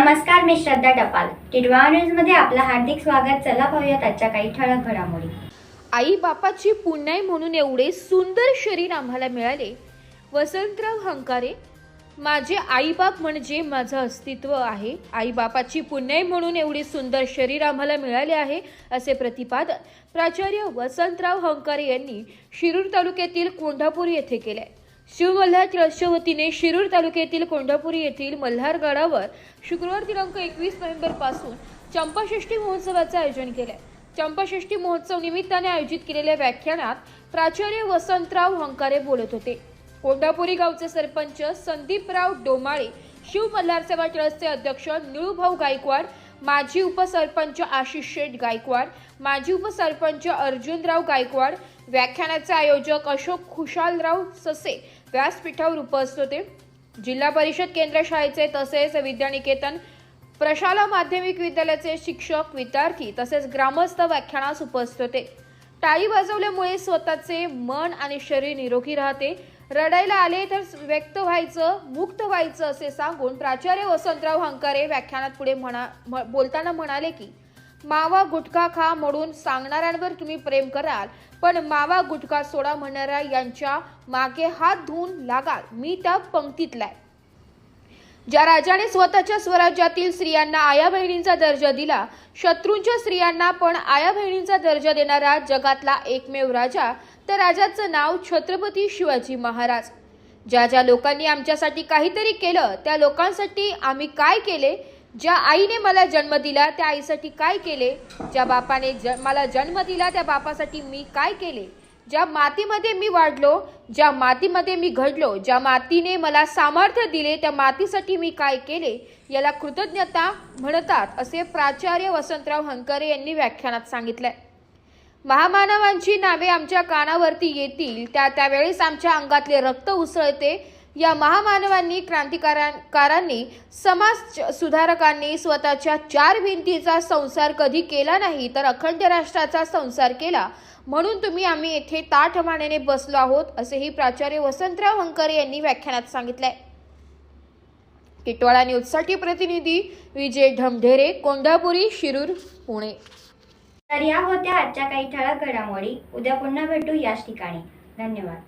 नमस्कार मी श्रद्धा टपाल. टिडवा न्यूजमध्ये आपलं हार्दिक स्वागत. चला पाहूयात आजच्या काही ठळक घडामोडी. आई बापाची पुण्याई म्हणून एवढे सुंदर शरीर आम्हाला मिळाले. वसंतराव हंकारे माझे आईबाप म्हणजे माझं अस्तित्व आहे. आईबापाची पुण्याई म्हणून एवढे सुंदर शरीर आम्हाला मिळाले आहे असे प्रतिपादन प्राचार्य वसंतराव हंकारे यांनी शिरूर तालुक्यातील कोंढापूर येथे केले शिवमल्हार ट्रस्टच्या वतीने शिरूर तालुक्यातील कोंढापुरी येथील मल्हार गडावर शुक्रवार दिनांक एकवीस नोव्हेंबरपासून चंपाषष्ठी महोत्सवाचं आयोजन आहे चंपाषष्ठी महोत्सव निमित्ताने आयोजित केलेल्या व्याख्यानात प्राचार्य वसंतराव हंकारे बोलत होते. कोंढापुरी गावचे सरपंच संदीपराव डोमाळे शिव मल्हार सेवा ट्रस्टचे अध्यक्ष निळूभाऊ गायकवाड माजी उपसरपंच आशिष शेठ गायकवाड माजी उपसरपंच अर्जुनराव गायकवाड व्याख्यानाचे आयोजक अशोक खुशालराव ससे व्यासपीठावर उपस्थित होते. जिल्हा परिषद केंद्र शाळेचे तसेच विद्यानिकेतन प्रशाला माध्यमिक विद्यालयाचे शिक्षक विद्यार्थी तसेच ग्रामस्थ व्याख्यानास उपस्थित होते. टाळी वाजवल्यामुळे स्वतःचे मन आणि शरीर निरोगी राहते. रडायला आले तर व्यक्त व्हायचं मुक्त व्हायचं असे सांगून प्राचार्य वसंतराव हंकारे व्याख्यानात पुढे म्हणा म- बोलताना म्हणाले की मावा गुटखा खा म्हणून सांगणाऱ्यांवर तुम्ही प्रेम कराल पण मावा गुटखा सोडा म्हणणाऱ्या यांच्या मागे हात धुवून लागाल मी त्या पंक्तीतला आहे ज्या राजाने स्वतःच्या स्वराज्यातील स्त्रियांना आया बहिणींचा दर्जा दिला शत्रूंच्या स्त्रियांना पण आया बहिणींचा दर्जा देणारा जगातला एकमेव राजा त्या राजाचं नाव छत्रपती शिवाजी महाराज. ज्या ज्या लोकांनी आमच्यासाठी काहीतरी केलं त्या लोकांसाठी आम्ही काय केले ज्या आईने मला जन्म दिला त्या आईसाठी काय केले? ज्या बापाने ज मला जन्म दिला त्या बापासाठी मी काय केले? ज्या मातीमध्ये मी वाढलो ज्या मातीमध्ये मी घडलो ज्या मातीने मला सामर्थ्य दिले त्या मातीसाठी मी काय केले? याला कृतज्ञता म्हणतात असे प्राचार्य वसंतराव हंकरे यांनी व्याख्यानात सांगितलंय. महामानवांची नावे आमच्या कानावरती येतील त्या त्यावेळेस आमच्या अंगातले रक्त उसळते या महामानवांनी क्रांतिकारांनी समाज सुधारकांनी स्वतःच्या चार भिंतीचा संसार कधी केला नाही तर अखंड राष्ट्राचा संसार केला. म्हणून तुम्ही आम्ही येथे ताठमानेने बसलो आहोत असेही प्राचार्य वसंतराव हंकर यांनी व्याख्यानात सांगितलंय. टिटवाळा न्यूजसाठी प्रतिनिधी विजय ढमढेरे कोंढापुरी शिरूर पुणे. तर या होत्या आजच्या काही ठळक घडामोडी. उद्या पुन्हा भेटू याच ठिकाणी. धन्यवाद.